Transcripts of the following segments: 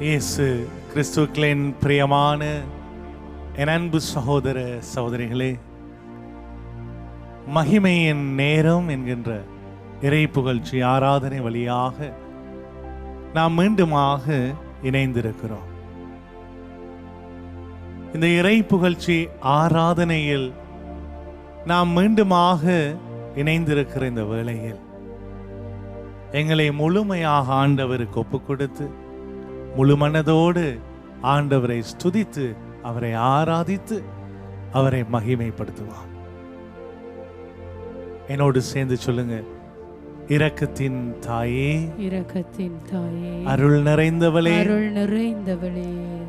இயேசு கிறிஸ்துக்களின் பிரியமான என் அன்பு சகோதர சகோதரிகளே மகிமையின் நேரம் என்கின்ற இறை புகழ்ச்சி ஆராதனை வழியாக நாம் மீண்டுமாக இணைந்திருக்கிறோம். இந்த இறை புகழ்ச்சி ஆராதனையில் நாம் மீண்டுமாக இணைந்திருக்கிற இந்த வேளையில் எங்களை முழுமையாக ஆண்டவருக்கு ஒப்பு கொடுத்து முழு மனதோடு ஆண்டவரை ஸ்துதித்து அவரை ஆராதித்து அவரை மகிமைப்படுத்துவான் என்னோடு சேர்ந்து சொல்லுங்க. இரக்கத்தின் தாயே இரக்கத்தின் தாயே அருள் நிறைந்தவளே அருள் நிறைந்தவளே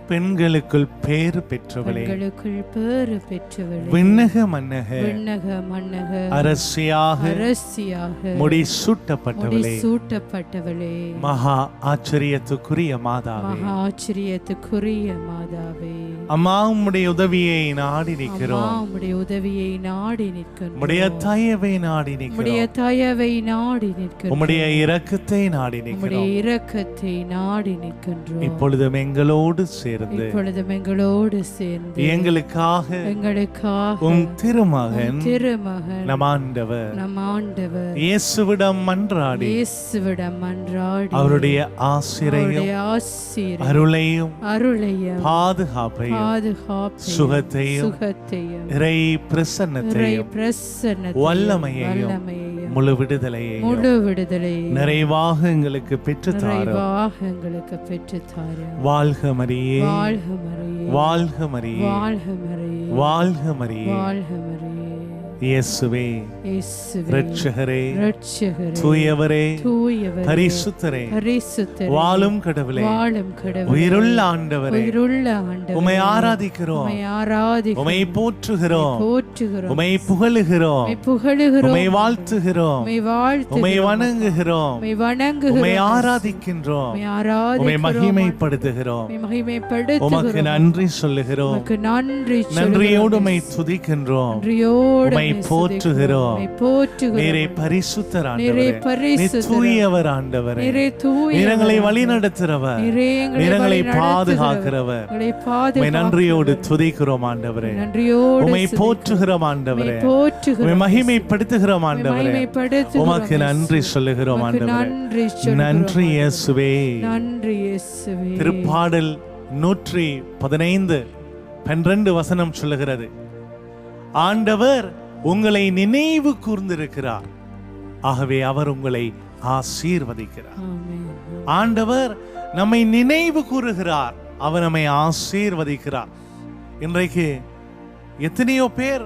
பெண்களுக்குள் பேறு பெற்றவளே பெண்களுக்குள் பேறு பெற்றவளே விண்ணக மன்னக விண்ணக மன்னக அரசியாக அரசியாக முடி சூட்டப்பட்டவளே முடி சூட்டப்பட்டவளே மகா ஆச்சரியத்துக்குரிய மாதாவே. மகா ஆச்சரியத்துக்குரிய மாதாவே. அம்மா உம்முடைய உதவியை நாடி நிற்கிறோம். உம்முடைய உதவியை நாடி நிற்கின்றோம். உம்முடைய தயவை நாடி நிற்கிறோம். தயவை நாடி நிற்கின்றோம் உம்முடைய இரக்கத்தை நாடி நிற்கிறோம். இரக்கத்தை நாடி நிற்கின்றோம். இப்பொழுதும் எங்களோடு சேர்ந்து இப்பொழுதும் எங்களோடு சேர்ந்து எங்களுக்காக எங்களுக்காக உம் திருமகன் திருமகன் நம் ஆண்டவர் நம் ஆண்டவர் இயேசுவிடம் மன்றாடி இயேசுவிடம் மன்றாடி அவருடைய ஆசிரையும் அவருடைய ஆசீர் அருளையும் அருளையும் பாதுகாப்பையும் பாதுகாப்பையும் சுகத்தையும் சுகத்தையும் இறை பிரசன்னத்தையும் பிரசன்னத்தையும் வல்லமையையும் வல்லமையையும் முழு விடுதலையையும் முழு விடுதலை நிறைவாக எங்களுக்கு பெற்று தாரும். நிறைவாக எங்களுக்கு பெற்றுத்தாரும் வாழ்க மரியே. வாழ்க மரியே. வாழ்க மரியே. வாழ்க மரியே. வாழ்க மரியே. வாழ்க மரியே இயேசுவே இரட்சகரே தூயவரே பரிசுத்தரே வாழும் கடவுளே உயிருள்ள ஆண்டவரே உயிருள்ள ஆண்டவரே உமை ஆராதிக்கிறோம் உமை போற்றுகிறோம் போற்றுகிறோம் உமை புகழுகிறோம் உமை வாழ்த்துகிறோம் உமை வணங்குகிறோம் உமை ஆராதிக்கின்றோம் உமை மகிமைப்படுத்துகிறோம் உமக்கு நன்றி சொல்லுகிறோம் நன்றியோடு உமை துதிக்கின்றோம் உம்மை போற்றுகிறோம். நீரே பரிசுத்தர் ஆண்டவரே நீ பரிசுத்தர். தூயவர் ஆண்டவரே நீரே தூய நீரங்களை வழி நீரங்களை வழி பாதுகாக்கிறவர். நன்றியோடு துதிக்கிறோம் ஆண்டவரே துதிக்கிறோம். போற்றுகிறோம் ஆண்டவரே. உம்மை மகிமைப்படுத்துகிறோம் ஆண்டவரே. உமக்கு நன்றி சொல்லுகிறோம் ஆண்டவரே. நன்றி இயேசுவே நன்றி இயேசுவே திருப்பாடல் நூற்றி பதினைந்து பன்னிரண்டு வசனம் சொல்லுகிறது ஆண்டவர் உங்களை நினைவு கூர்ந்திருக்கிறார். ஆகவே அவர் உங்களை ஆசீர்வதிக்கிறார். ஆண்டவர் நம்மை நினைவு கூறுகிறார். அவர் நம்மை ஆசீர்வதிக்கிறார். இன்றைக்கு எத்தனையோ பேர்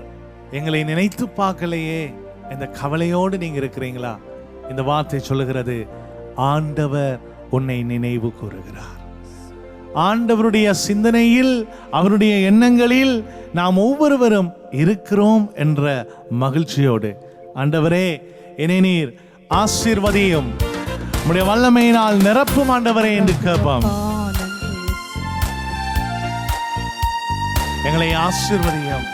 எங்களை நினைத்து பார்க்கலையே. இந்த கவலையோடு நீங்க இருக்கிறீங்களா? இந்த வார்த்தை சொல்லுகிறது ஆண்டவர் உன்னை நினைவு கூறுகிறார். ஆண்டவருடைய சிந்தனையில் அவருடைய எண்ணங்களில் நாம் ஒவ்வொருவரும் இருக்கிறோம் என்ற மகிழ்ச்சியோடு. ஆண்டவரே என்னை நீர் ஆசீர்வதியும். உடைய வல்லமையினால் நிரப்பும் ஆண்டவரே என்று கேட்போம். எங்களை ஆசீர்வதியும்.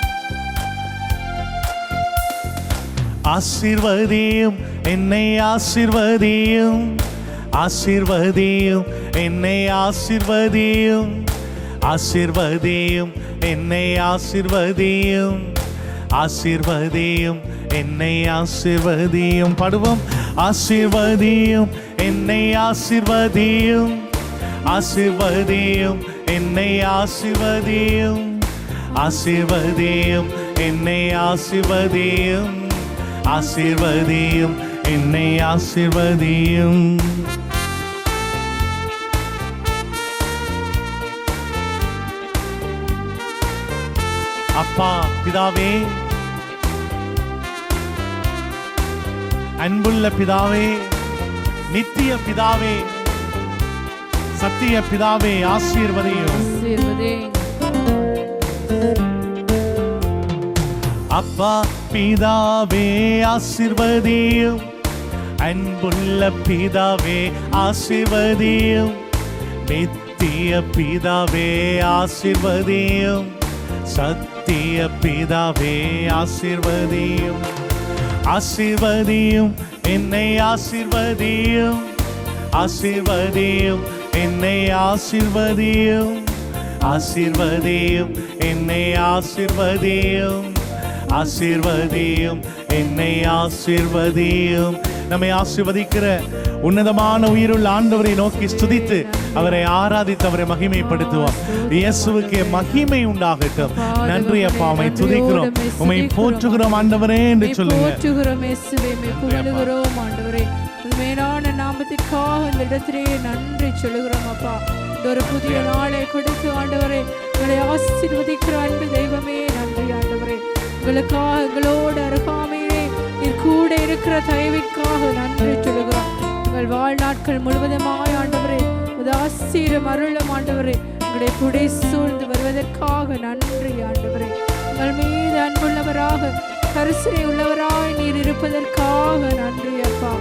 ஆசீர்வதியும் என்னை ஆசீர்வதியும். ஆசீர்வதியும் என்னை ஆசிர்வதியும் ஆசிர்வதியும் என்னை ஆசிர்வதியும் ஆசிர்வதியும் என்னை ஆசிர்வதியும். படுவோம். ஆசிர்வதியும் என்னை ஆசிர்வதியும் ஆசிர்வதியும் என்னை ஆசிர்வதியும் ஆசிர்வதியும் என்னை ஆசிர்வதியும் ஆசிர்வதியும் என்னை ஆசிர்வதியும். அப்பா பிதாவே. அன்புள்ள பிதாவே நித்திய பிதாவே சத்திய பிதாவே ஆசீர்வதியும். ஆசீர்வதே. அப்பா பிதாவே ஆசிர்வதியும். அன்புள்ள பிதாவே ஆசிர்வதியும். நித்திய பிதாவே ஆசிர்வதியும். சத்திய பிதாவே ஆசிர்வதியும். ஆசிர்வதியும் என்னை ஆசிர்வதியும். ஆசிர்வதியும் என்னை ஆசிர்வதியும். ஆசிர்வதியும் என்னை ஆசிர்வதியும். ஆசிர்வதியும் என்னை ஆசிர்வதியும். நம்மை ஆசிர்வதிக்கிற உன்னதமான உயிருள்ள ஆண்டவரை நோக்கி ஸ்துதித்து அவரை ஆராதித்து அவரை மகிமைப்படுத்துவோம். இயேசுவுக்கு மகிமை உண்டாகட்டும். நன்றி அப்பா உமை துதிக்கிறோம். உமை போற்றுகிறோம் ஆண்டவரே என்று சொல்லுங்க. மேலான நாமத்திற்காக இந்த இடத்திலே நன்றி சொல்லுகிறோம் அப்பா. ஒரு புதிய நாளை கொடுத்து ஆண்டவரே எங்களை ஆசீர்வதிக்கிற அன்பு தெய்வமே. நன்றி ஆண்டவரே. எங்களுக்காக எங்களோடு நீர் கூட இருக்கிற தயவிற்காக நன்றி சொல்லுகிறோம். எங்கள் வாழ்நாட்கள் முழுவதுமாய் ஆண்டவரே உது ஆசீரம் அருளும் ஆண்டவரே. எங்களுடைய குடை சூழ்ந்து வருவதற்காக நன்றி ஆண்டவரே. எங்கள் மீது அன்புள்ளவராக கரிசனை உள்ளவராய் நீர் இருப்பதற்காக நன்றி அப்பா.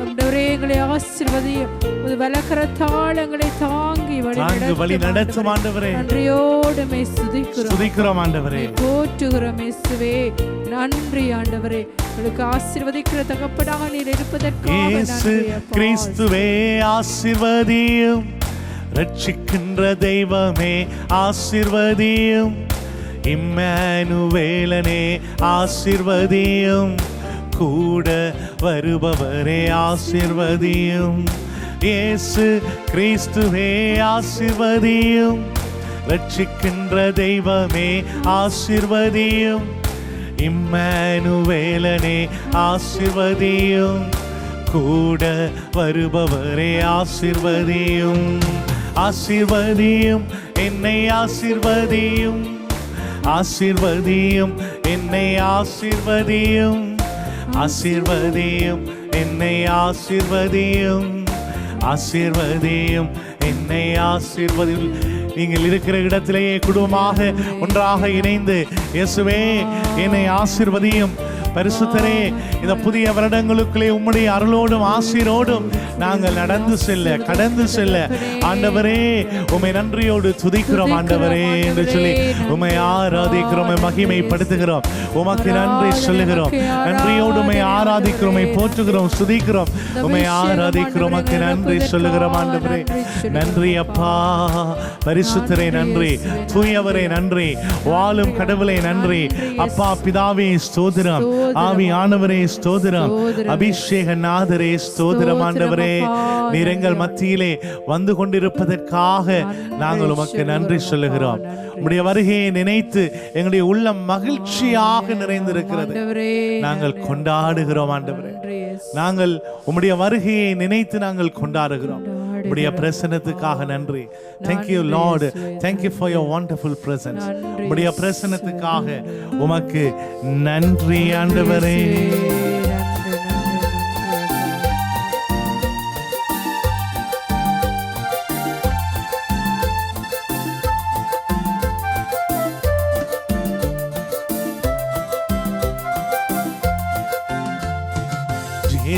ஆண்டவரே எங்களை ஆசீர்வதியும் ஒரு வலக்கரத்தால் எங்களை தாங்கி வழி தாங்கு வழி நடத்தும் நடத்தும் ஆண்டவரே. நன்றியோடு சுதிக்கிறோம். துதிக்கிறோம் ஆண்டவரே. போற்றுகிறோம் இயேசுவே. நன்றி ஆண்டவரே. உங்களுக்கு ஆசீர்வதிக்கிற தகப்படாக நீர் இருப்பதற்காக. கிறிஸ்துவே ஆசிர்வதியும். ரட்சிக்கின்ற தெய்வமே ஆசிர்வதியும். இம்மானுவேலனே ஆசிர்வதியும். கூட வருபவரே ஆசிர்வதியும். இயேசு கிறிஸ்துவே ஆசிர்வதியும். ரட்சிக்கின்ற தெய்வமே ஆசிர்வதியும். இம்மானுவேலனே ஆசிர்வதியும். கூட வருபவரே ஆசிர்வதியும். ஆசிர்வதியும் என்னை ஆசிர்வதியும். ஆசிர்வதியும் என்னை ஆசிர்வதியும். ஆசிர்வதியும் என்னை ஆசிர்வதியும். ஆசிர்வதியும் என்னை ஆசிர்வதியும். நீங்கள் இருக்கிற இடத்திலேயே குடும்பமாக ஒன்றாக இணைந்து இயேசுவே என்னை ஆசிர்வதியும். பரிசுத்தரே இந்த புதிய வருடங்களுக்குள்ளே உம்முடைய அருளோடும் ஆசிரோடும் நாங்கள் நடந்து செல்ல கடந்து செல்ல. ஆண்டவரே உமை நன்றியோடு துதிக்கிறோம் ஆண்டவரே என்று சொல்லி உமை ஆராதிக்கிறோம் மகிமைப்படுத்துகிறோம். உமக்கு நன்றி சொல்லுகிறோம். நன்றியோடு உமை ஆராதிக்கிறோம் உம்மை போற்றுகிறோம் சுதிக்கிறோம். உமை ஆராதிக்கிறோம் உமக்கு நன்றி சொல்லுகிறோம் ஆண்டவரே. நன்றி அப்பா. பரிசுத்தரே நன்றி. தூயவரே நன்றி. வாழும் கடவுளை நன்றி. அப்பா பிதாவே ஸ்தோதிரம் ஆவி ஆனவரே ஸ்தோத்திரம். அபிஷேக நாதரே ஸ்தோத்திரம் ஆண்டவரே. நீர் எங்கள் மத்தியிலே வந்து கொண்டிருப்பதற்காக நாங்கள் உமக்கு நன்றி சொல்லுகிறோம். உம்முடைய வருகையை நினைத்து எங்களுடைய உள்ளம் மகிழ்ச்சியாக நிறைந்திருக்கிறது. நாங்கள் கொண்டாடுகிறோம் ஆண்டவரே. நாங்கள் உம்முடைய வருகையை நினைத்து நாங்கள் கொண்டாடுகிறோம். உம்முடைய பிரசனத்துக்காக நன்றி. Thank you Lord thank you for your presence. நன்றி உம்முடைய பிரசனத்துக்காக உமக்கு நன்றி ஆண்டவரே.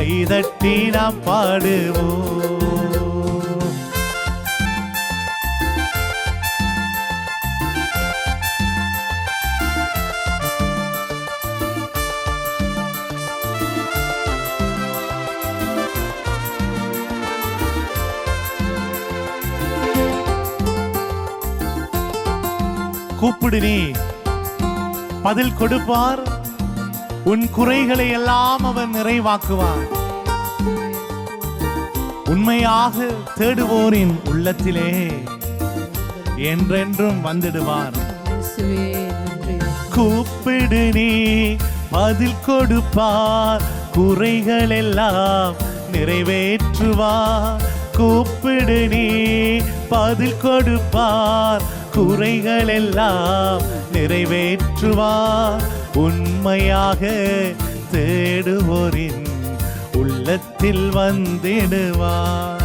கைதட்டி நாம் பாடுவோம். கூப்பிடு நீ. பதில் கொடுப்பார். உன் குறைகளை எல்லாம் அவன் நிறைவாக்குவார் உண்மையாக தேடுவோரின் உள்ளத்திலே என்றென்றும் வந்துடுவார். கூப்பிடு நீ பதில் கொடுப்பார். குறைகள் எல்லாம் நிறைவேற்றுவார். கூப்பிடு நீ பதில் கொடுப்பார். குறைகள் எல்லாம் நிறைவேற்றுவார். உண்மையாக தேடுவோரின் உள்ளத்தில் வந்திடுவார்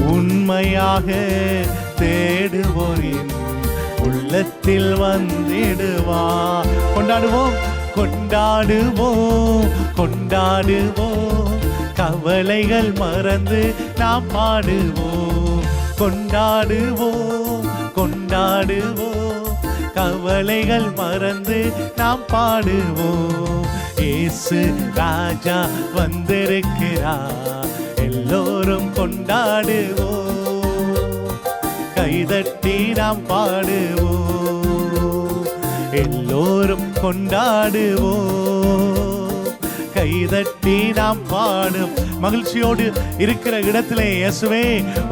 உண்மையாக தேடுவோரின் உள்ளத்தில் வந்திடுவா. கொண்டாடுவோம் கொண்டாடுவோம் கொண்டாடுவோம். கவலைகள் மறந்து நாம் பாடுவோம். கொண்டாடுவோம் கொண்டாடுவோம். கவலைகள் மறந்து நாம் பாடுவோம். இயேசு ராஜா வந்திருக்கிறா எல்லோரும் கொண்டாடுவோம். கைதட்டி நாம் பாடுவோம். எல்லோரும் கொண்டாடுவோம். கைதட்டி நாம் பாடும் மகிழ்ச்சியோடு இருக்கிற இடத்திலே இயேசுவே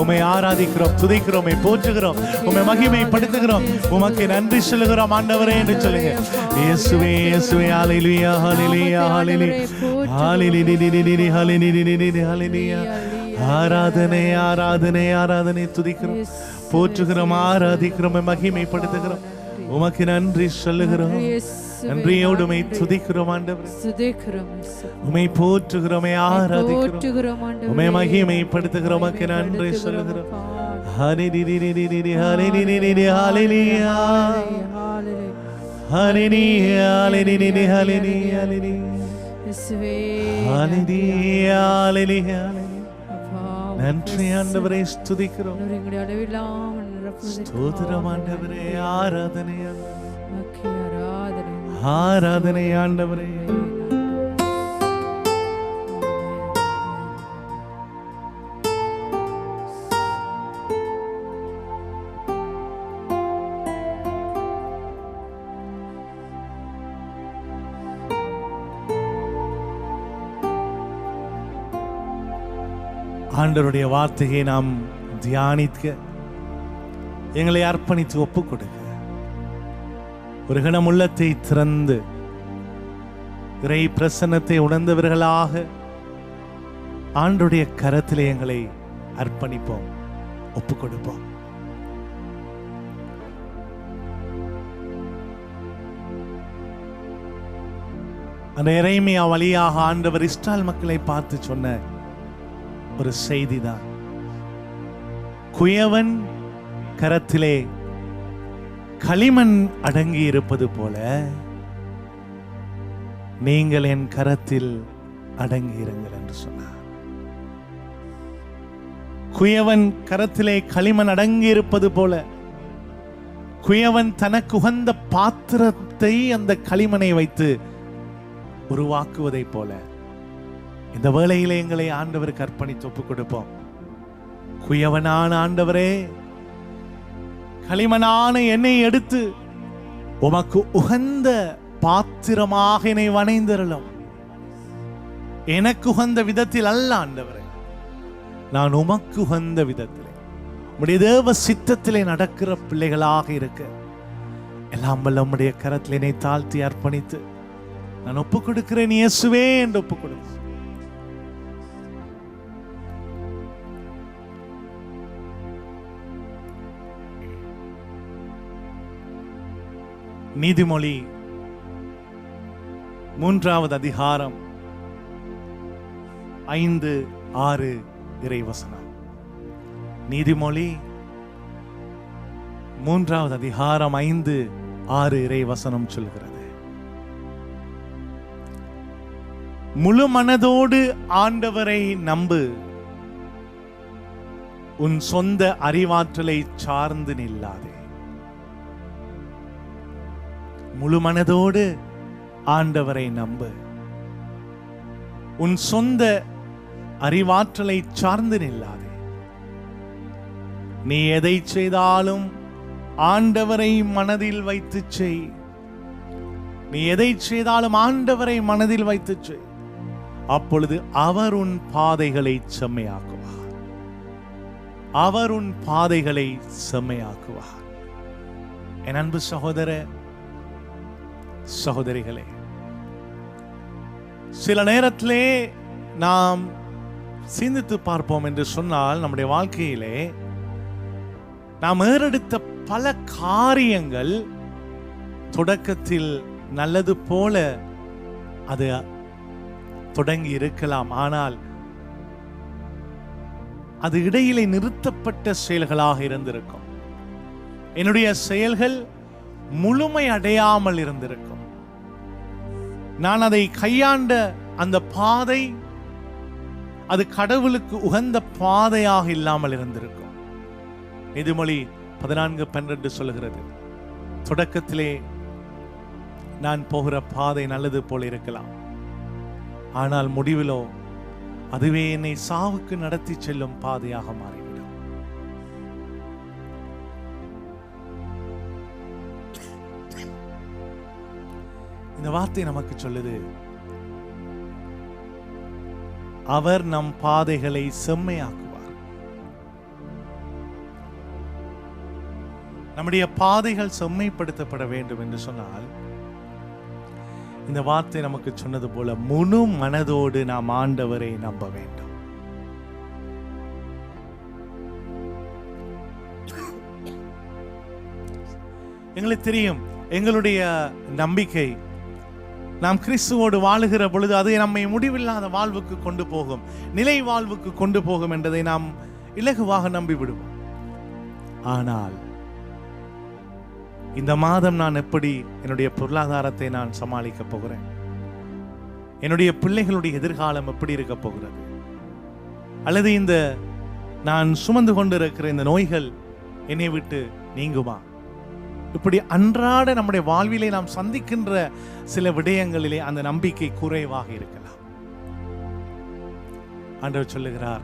உமை ஆராதிக்கிறோம் துதிக்கிறோம் உம்மை போற்றுகிறோம் மகிமை மகிமைப்படுத்துகிறோம். உமக்கு நன்றி சொல்லுகிறோம் ஆண்டவரே என்று சொல்லுங்க. இயேசுவே இயேசுவே ஹalleluya ஹalleluya ஹalleluya. ஹalleluya ஹalleluya ஹalleluya. ஆராதனை ஆராதனை ஆராதனை துதிக்கிறோம். போற்றுகிறோம் ஆராதிக்கிறோம் மகிமைப்படுத்துகிறோம். உமக்கு நன்றி சொல்லுகிறோம். இயேசுவே நன்றியோடு உமை துதிக்கிறோம் ஆண்டவர். துதிக்கிறோம். உமை போற்றுகிறோமே ஆராதிக்கிறோம். உமை மகிமைப்படுத்துகிறோம் நன்றி சொல்லுகிறோம். அப்பா. ஹalleluya ஹalleluya ஹalleluya ஹalleluya இயேசுவே ஹalleluya ஹalleluya அப்பா, நன்றி ஆண்டவரை ஸ்துதிக்கிறோம். ஸ்தோத்திரம் ஆண்டவரே ஆராதனை ஆண்டவரே. ஆராதனை ஆராதனை ஆண்டவரே. ஆண்டவருடைய வார்த்தையை நாம் தியானிக்க எங்களை அர்ப்பணித்து ஒப்புக் கொடுக்க ஒரு கணம் உள்ளத்தை திறந்து இறை பிரசன்னத்தை உணர்ந்தவர்களாக ஆண்டுடைய கரத்திலே எங்களை அர்ப்பணிப்போம் ஒப்புக் கொடுப்போம் அந்த இறைமையா வழியாக ஆண்டவர் இஸ்ரால் மக்களை பார்த்து சொன்ன ஒரு செய்திதான். குயவன் கரத்திலே களிமண் அடங்கி இருப்பது போல நீங்கள் என் கரத்தில் அடங்கி இருங்கள் என்று சொன்னார். குயவன் கரத்திலே களிமண் அடங்கி இருப்பது போல குயவன் தனக்கு உகந்த பாத்திரத்தை அந்த களிமனை வைத்து உருவாக்குவதைப் போல இந்த வேளையிலே எங்களை ஆண்டவர் கற்பனை தொப்பு கொடுப்போம் குயவனான ஆண்டவரே களிமனான என்னை எடுத்து உமக்கு உகந்த பாத்திரமாக என்னை வணைந்திரலும் எனக்கு உகந்த விதத்தில் அல்ல ஆண்டவரே. நான் உமக்கு உகந்த விதத்திலே உம்முடைய தேவ சித்தத்திலே நடக்கிற பிள்ளைகளாக இருக்க எல்லாம் வல்ல உம்முடைய கரத்தில் என்னை தாழ்த்தி அர்ப்பணித்து நான் ஒப்புக் கொடுக்கிறேன் இயேசுவே என்று ஒப்புக் கொடுக்கிறேன் நீதிமொழி. மூன்றாவது அதிகாரம். ஐந்து ஆறு இறைவசனம். நீதிமொழி. மூன்றாவது அதிகாரம் ஐந்து ஆறு இறைவசனம் சொல்கிறது. முழு மனதோடு ஆண்டவரை நம்பு. உன் சொந்த அறிவாற்றலை சார்ந்து நில்லாதே. முழு மனதோடு ஆண்டவரை நம்பு. உன் சொந்த அறிவாற்றலை சார்ந்து நில்லாதே. நீ எதை செய்தாலும் ஆண்டவரை மனதில் வைத்து செய். நீ எதை செய்தாலும் ஆண்டவரை மனதில் வைத்து செய். அப்பொழுது அவர் உன் பாதைகளை செம்மையாக்குவார். அவர் உன் பாதைகளை செம்மையாக்குவார். என் அன்பு சகோதர சகோதரிகளே சில நேரத்திலே நாம் சிந்தித்து பார்ப்போம் என்று சொன்னால் நம்முடைய வாழ்க்கையிலே நாம் ஏறெடுத்த பல காரியங்கள் தொடக்கத்தில் நல்லது போல அது தொடங்கி இருக்கலாம். ஆனால் அது இடையிலே நிறுத்தப்பட்ட செயல்களாக இருந்திருக்கும். என்னுடைய செயல்கள் முழுமை அடையாமல் இருந்திருக்கும். நான் அதை கையாண்ட அந்த பாதை அது கடவுளுக்கு உகந்த பாதையாக இல்லாமல் இருந்திருக்கும். நிதிமொழி பதினான்கு பன்னிரண்டு சொல்லுகிறது தொடக்கத்திலே நான் போகிற பாதை நல்லது போல இருக்கலாம். ஆனால் முடிவிலோ அதுவே என்னை சாவுக்கு நடத்தி செல்லும் பாதையாக மாறி இந்த வார்த்தை நமக்கு சொல்லுது. அவர் நம் பாதைகளை செம்மையாக்குவார். நம்முடைய பாதைகள் செம்மைப்படுத்தப்பட வேண்டும் என்று சொன்னால் இந்த வார்த்தை நமக்கு சொன்னது போல முழு மனதோடு நாம் ஆண்டவரை நம்ப வேண்டும். எங்களுக்கு தெரியும் எங்களுடைய நம்பிக்கை நாம் கிறிஸ்துவோடு வாழுகிற பொழுது அது நம்மை முடிவில்லாத வாழ்வுக்கு கொண்டு போகும். நிலை வாழ்வுக்கு கொண்டு போகும் என்பதை நாம் இலகுவாக நம்பிவிடுவோம். ஆனால் இந்த மாதம் நான் எப்படி என்னுடைய பொருளாதாரத்தை நான் சமாளிக்க போகிறேன்? என்னுடைய பிள்ளைகளுடைய எதிர்காலம் எப்படி இருக்க போகிறது? அல்லது இந்த நான் சுமந்து கொண்டிருக்கிற இந்த நோய்கள் என்னை விட்டு நீங்குமா? இப்படி அன்றாட நம்முடைய வாழ்விலே நாம் சந்திக்கின்ற சில விடயங்களிலே அந்த நம்பிக்கை குறைவாக இருக்கலாம். ஆண்டவர் சொல்லுகிறார்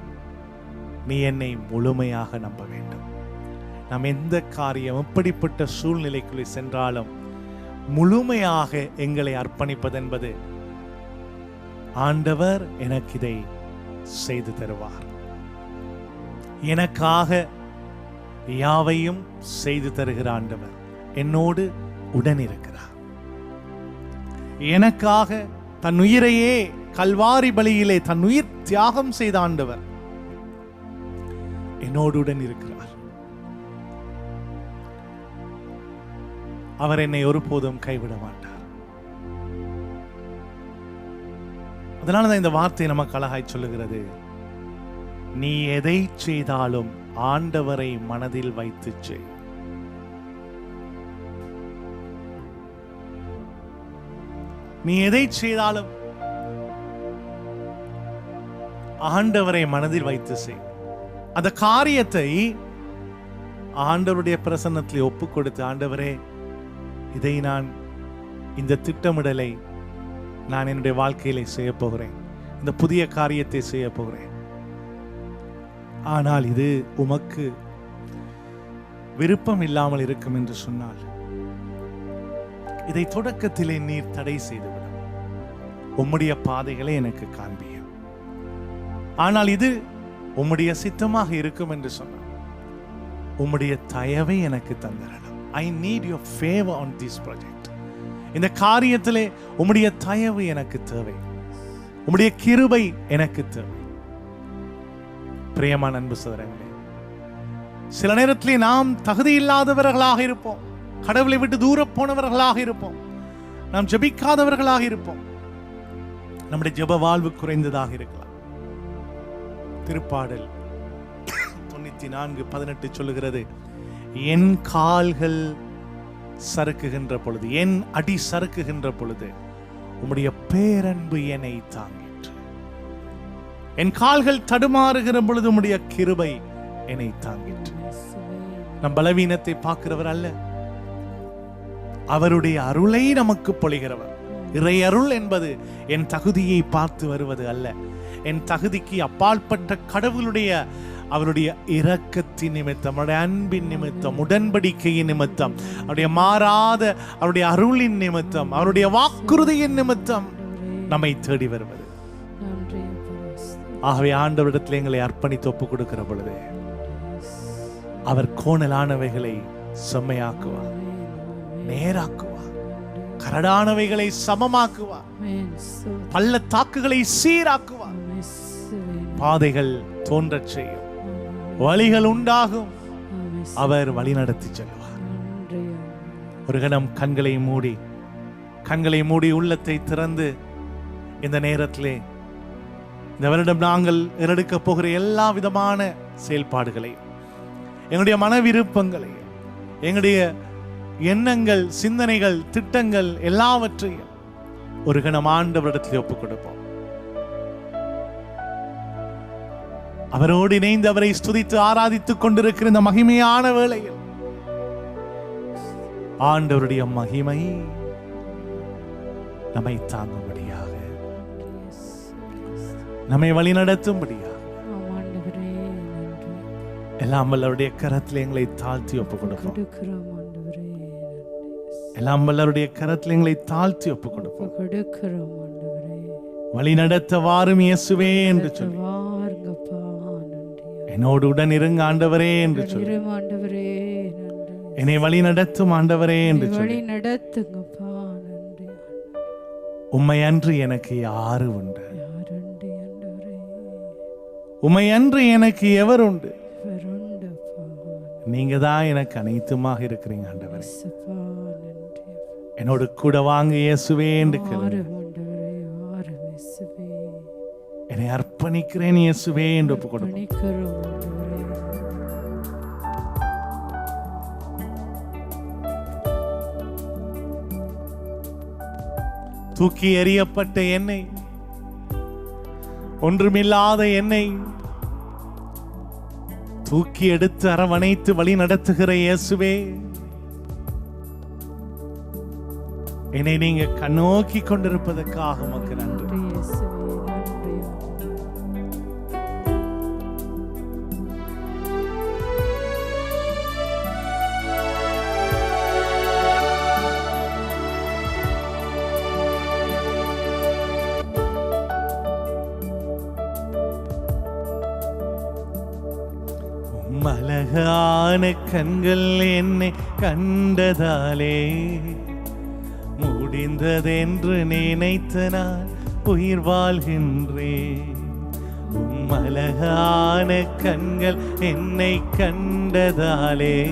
நீ என்னை முழுமையாக நம்ப வேண்டும். நாம் எந்த காரியம் எப்படிப்பட்ட சூழ்நிலைக்குள்ளே சென்றாலும் முழுமையாக எங்களை அர்ப்பணிப்பதென்பது ஆண்டவர் எனக்கு இதை செய்து தருவார். எனக்காக யாவையும் செய்து தருகிற ஆண்டவர். என்னோடு உடன் இருக்கிறார் எனக்காக தன் உயிரையே கல்வாரி பலியிலே தன் உயிர் தியாகம் செய்த ஆண்டவர் என்னோடு உடன் இருக்கிறார் அவர் என்னை ஒருபோதும் கைவிட மாட்டார். அதனாலதான் இந்த வார்த்தை நமக்கு அழகாய் சொல்லுகிறது. நீ எதை செய்தாலும் ஆண்டவரை மனதில் வைத்து செய். நீ எதை செய்தாலும் ஆண்டவரை மனதில் வைத்து செய். அந்த காரியத்தை ஆண்டவருடைய பிரசன்னத்தில் ஒப்பு கொடுத்து ஆண்டவரே இதை நான் இந்த திட்டமிடலை நான் என்னுடைய வாழ்க்கையிலே செய்ய போகிறேன் இந்த புதிய காரியத்தை செய்ய போகிறேன் ஆனால் இது உமக்கு விருப்பம் இல்லாமல் இருக்கும் என்று சொன்னால் இதை தொடக்கத்திலே நீர் தடை செய்துவிடும். உம்முடைய பாதைகளை எனக்கு காண்பியும். ஆனால் இது உம்முடைய சித்தமாக இருக்கும் என்று சொன்னார். உம்முடைய தயவை எனக்கு தந்திரணும். I need your favour on this project இந்த காரியத்திலே உம்முடைய தயவு எனக்கு தேவை. உம்முடைய கிருபை எனக்கு தேவை. பிரியமான அன்பு சோதரங்களே சில நேரத்திலே நாம் தகுதி இல்லாதவர்களாக இருப்போம். கடவுளை விட்டு தூர போனவர்களாக இருப்போம். நாம் ஜெபிக்காதவர்களாக இருப்போம். நம்முடைய ஜெப வாழ்வு குறைந்ததாக இருக்கலாம். திருப்பாடல் தொண்ணூத்தி நான்கு பதினெட்டு சொல்லுகிறது என் கால்கள் சறுக்குகின்ற பொழுது என் அடி சறுக்குகின்ற பொழுது உம்முடைய பேரன்பு என்னை தாங்கிற்று. என் கால்கள் தடுமாறுகிற பொழுது உம்முடைய கிருபை என்னை தாங்கிற்று. நம் பலவீனத்தை பார்க்கிறவர் அல்ல. அவருடைய அருளை நமக்கு பொழிகிறவர். இறை அருள் என்பது என் தகுதியை பார்த்து வருவது அல்ல. என் தகுதிக்கு அப்பாற்பட்ட கடவுளுடைய அவருடைய இரக்கத்தின் நிமித்தம் அவருடைய அன்பின் நிமித்தம் உடன்படிக்கையின் நிமித்தம் அவருடைய மாறாத அவருடைய அருளின் நிமித்தம் அவருடைய வாக்குறுதியின் நிமித்தம் நம்மை தேடி வருவது. ஆகவே ஆண்டவரிடத்தில் எங்களை அர்ப்பணித்து ஒப்பு கொடுக்கிற பொழுது அவர் கோணலானவைகளை செம்மையாக்குவார். நேராக்குவார். கரடானவைகளை சமமாக்குவார். பள்ளத்தாக்குகளை சீராக்குவார். பாதைகள் தோன்றச் செய்யும். வழிகள் உண்டாகும். அவர் வழிநடத்தி செல்வார். ஒரு கணம் கண்களை மூடி கண்களை மூடி உள்ளத்தை திறந்து இந்த நேரத்திலே இந்த வருடம் நாங்கள் இரடுக்க போகிற எல்லா விதமான செயல்பாடுகளையும் எங்களுடைய மன விருப்பங்களையும் எங்களுடைய எண்ணங்கள் சிந்தனைகள் திட்டங்கள் எல்லாவற்றையும் ஒரு கணம் ஆண்டவரிடத்தில் ஒப்புக் கொடுப்போம் அவரோடு இணைந்து அவரை ஸ்துதித்து ஆராதித்துக் கொண்டிருக்கிற இந்த மகிமையான வேளையில் ஆண்டவருடைய மகிமை நம்மை தாங்கும்படியாக நம்மை ஆண்டவரே நன்றி. எல்லாம் வல்லவருடைய கரத்தில் எங்களை தாழ்த்தி ஒப்பு கொடுப்போம் கொடுக்கிறோம்? எல்லாம் வல்லவருடைய கரத்தில் எங்களை தாழ்த்தி ஒப்பு கொடுப்போம் கொடுக்கிறோம் வழி நடத்த வாரும் இயேசுவே என்று சொல்லி. வாருங்கப்பா நன்றி என்னோடு உடன் இருங்க ஆண்டவரே என்று சொல்லி. ஆண்டவரே என்னை வழி நடத்தும் ஆண்டவரே என்று சொல்லி. நடத்துங்கப்பா நன்றி. உம்மை அன்று எனக்கு யாரு உண்டு? உம்மை அன்று எனக்கு எவர் உண்டு? நீங்க தான் எனக்கு அனைத்துமாக இருக்கிறீங்க ஆண்டவரே. என்னோடு கூட வாங்க இயேசுவே என்று என்று ஒப்பு கொடுப்போம். பணிக்கிறோம் ஆண்டவரே. தூக்கி எறியப்பட்ட என்னை ஒன்றுமில்லாத என்னை தூக்கி எடுத்து அரவணைத்து வழி நடத்துகிற இயேசுவே. என்னை நீங்க கண்ணோக்கி கொண்டிருப்பதற்காக உமக்கு நன்றி. மலகான கண்கள் என்னை கண்டதாலே. முடிந்ததென்று நினைத்த நான் உயிர் வாழ்கின்றேன் உம் கண்கள் என்னை கண்டதாலே.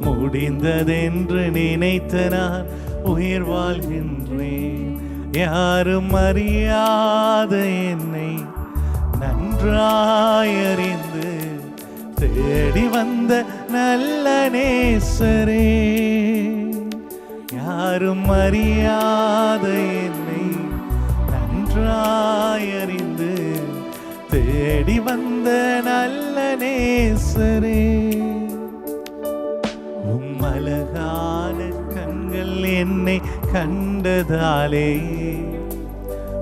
முடிந்ததென்று நினைத்த நான் உயிர் வாழ்கின்றேன் யாரும் அறியாத என்னை நன்றாயறிந்து தேடி வந்த நல்ல நேசரே. யாரும் அறியாத என்னை நன்றாயறிந்து தேடி வந்த நல்ல நேசரே. உம் கண்கள் என்னை கண்டதாலே.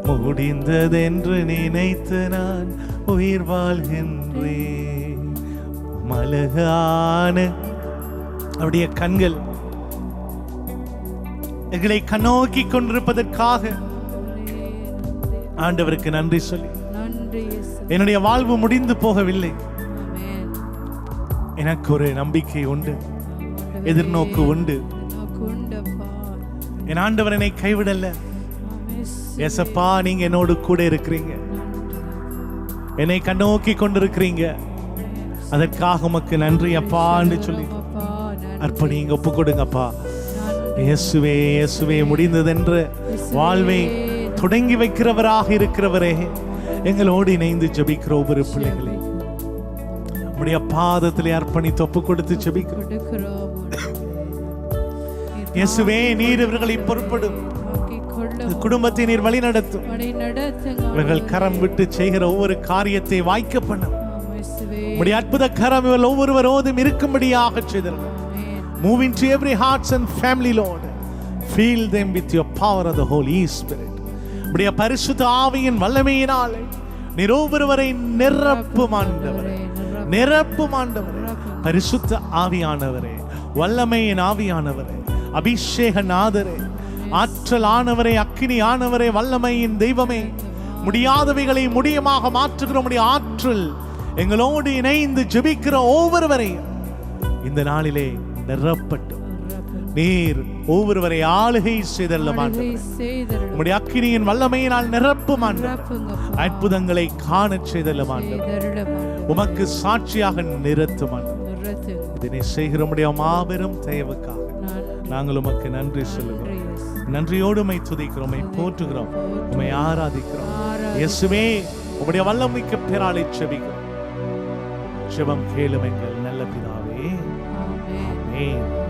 முடிந்ததென்று நினைத்து நான் உயிர் வாழ்கின்றேன். மலகான அவருடைய கண்கள் எங்களை கண்ணோக்கி கொண்டிருப்பதற்காக. ஆண்டவருக்கு நன்றி சொல்லி. என்னுடைய வாழ்வு முடிந்து போகவில்லை. எனக்கு ஒரு நம்பிக்கை உண்டு. எதிர்நோக்கு உண்டு. என் ஆண்டவர் என்னை கைவிடல. ஏசப்பா நீங்க என்னோடு கூட இருக்கிறீங்க. என்னை கண்ணோக்கி கொண்டிருக்கிறீங்க. அதற்காக உமக்கு நன்றி அப்பான்னு சொல்லி. நன்றி. அர்ப்பணிங்க ஒப்பு கொடுங்கப்பா இயேசுவே இயேசுவே முடிந்ததென்று வாழ்வை தொடங்கி வைக்கிறவராக இருக்கிறவரே எங்களோடு இணைந்து ஜெபிக்கிற ஒவ்வொரு பிள்ளைகளை நம்முடைய பாதத்திலே அர்ப்பணித்து ஒப்பு கொடுத்து ஜெபிக்கிறோம். இயேசுவே நீர் இவர்களை பொறுப்படும். குடும்பத்தை நீர் வழி நடத்தும் இவர்கள் கரம் விட்டு செய்கிற ஒவ்வொரு காரியத்தை வாய்க்க பண்ணும். உம்முடைய அற்புத கரம் இவர்கள் ஒவ்வொருவரோதும் இருக்கும்படியாக ஆமென் Move into every hearts and family, Lord. Fill them with your power of the Holy Spirit. உடைய பரிசுத்த ஆவியின் வல்லமையினாலே நீர் ஒவ்வொருவரை நிரப்பும் ஆண்டவரே. நிரப்பும் ஆண்டவரே. பரிசுத்த ஆவியானவரே. வல்லமையின் ஆவியானவரே. அபிஷேக நாதரே ஆற்றல் ஆனவரே அக்கினி ஆனவரே வல்லமையின் தெய்வமே. முடியாதவைகளை முடியமாக மாற்றுகிற முடிய ஆற்றல் எங்களோடு இணைந்து ஜெபிக்கிற ஒவ்வொருவரையும் இந்த நாளிலே நிரப்பட்டும். நீர் ஒவ்வொருவரை ஆளுகை செய்தல்ல உம்முடைய அக்கினியின் வல்லமையினால் நிரப்பும். அற்புதங்களை காணச் செய்தல்ல. உமக்கு சாட்சியாக நிறுத்தும். இதனை செய்கிற மாபெரும் தேவைக்காக. நன்றி நாங்கள் உமக்கு நன்றி சொல்லுகிறோம். நன்றியோடு உமை துதிக்கிறோம் போற்றுகிறோம் உமை ஆராதிக்கிறோம். ஆராதி- இயேசுவே உம்முடைய வல்லமைக்கு பேராலை செபிக்கிறோம். சிவம் கேளும் எங்கள் நல்ல பிதாவே pain.